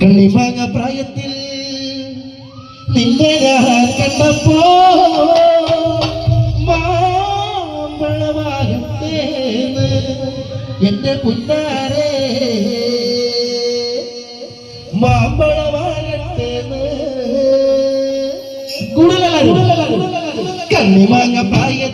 കണ്ണിമാങ്ങ പ്രായത്തിൽ നിന്റെ കണ്ടപ്പോ kami mga bayad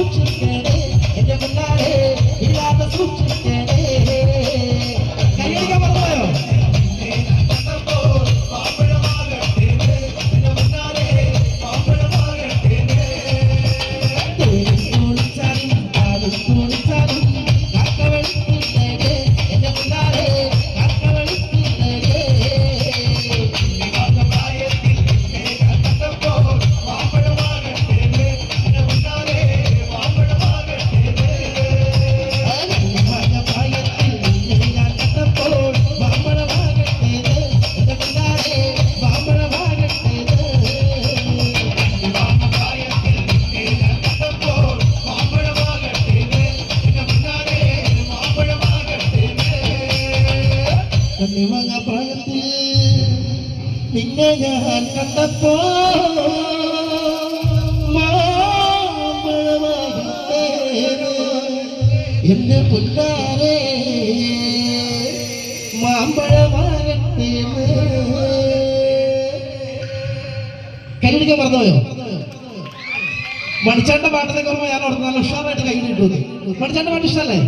Thank you. എന്റെ പുല്ലാരെ മാമ്പഴമാകത്തേന് കൈയടിക്കാൻ മറന്നുപോയോ? മണിച്ചാട്ട പാട്ടിനെ കുറവ് ഞാൻ ഓർത്ത് നല്ല ഉഷാറായിട്ട് കൈ കിട്ടുന്നത് മണിച്ചാട്ട പാട്ട് ഇഷ്ടമല്ലേ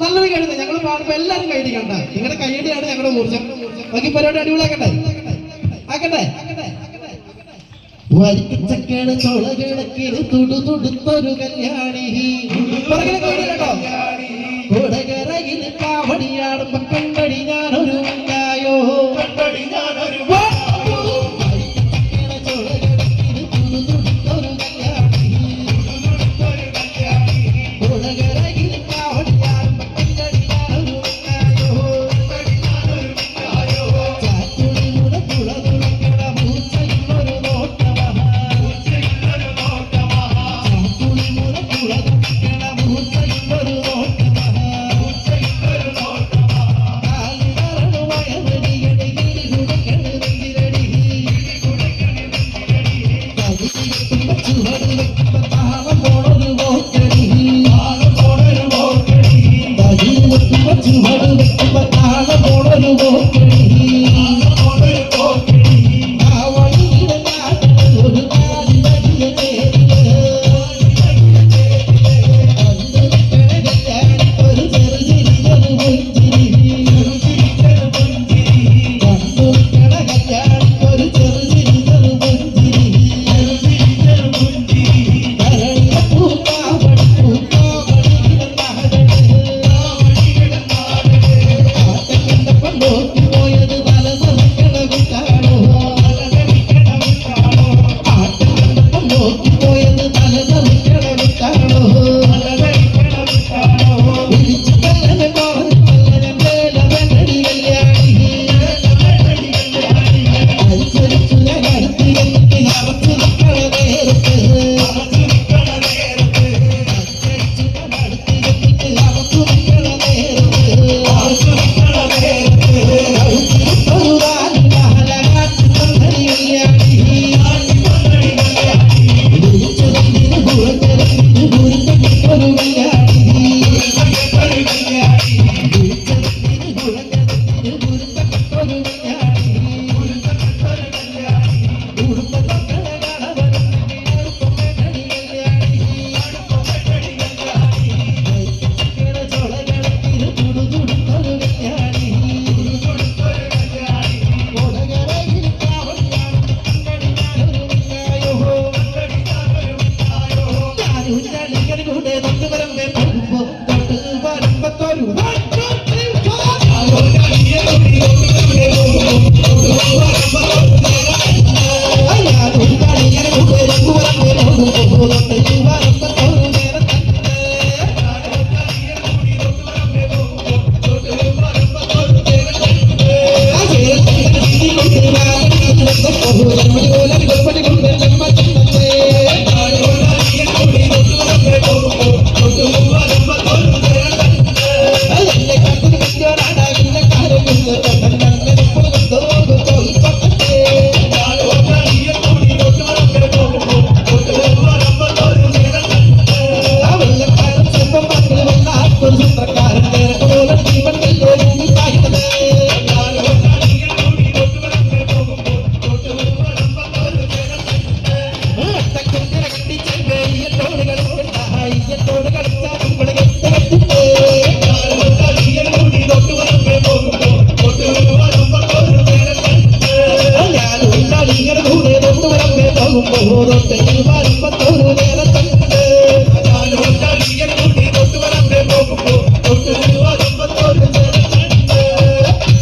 നല്ലൊരു കഴിയുന്നത് ഞങ്ങൾ പാടുമ്പോ എല്ലാവരും കൈയടിക്കണ്ട നിങ്ങളുടെ കൈയടിയാണ് ഞങ്ങളുടെ ഊർജം. ബാക്കി പരിപാടി അടിപൊളിയാക്കട്ടെ? ആക്കട്ടെ? വരിക്കച്ചക്കേട് ചോളകിഴക്കിന് തുടു തുടുത്തൊരു കല്യാണി. കൊടകരയിൽ കാവടിയാടുമ്പോ തൊട്ട് വരുമ്പത്തോരു നേരത്തുണ്ട്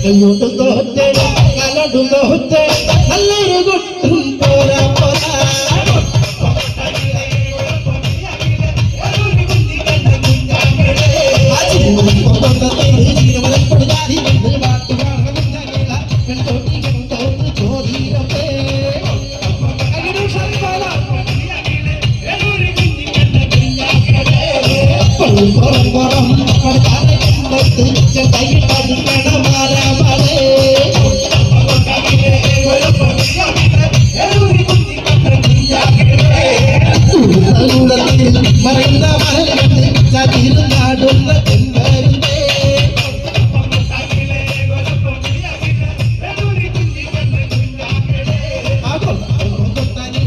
കയ്യോട്ട് തോറ്റ് കലടു തോറ്റ് அந்தத்தில் மறைந்த மகள்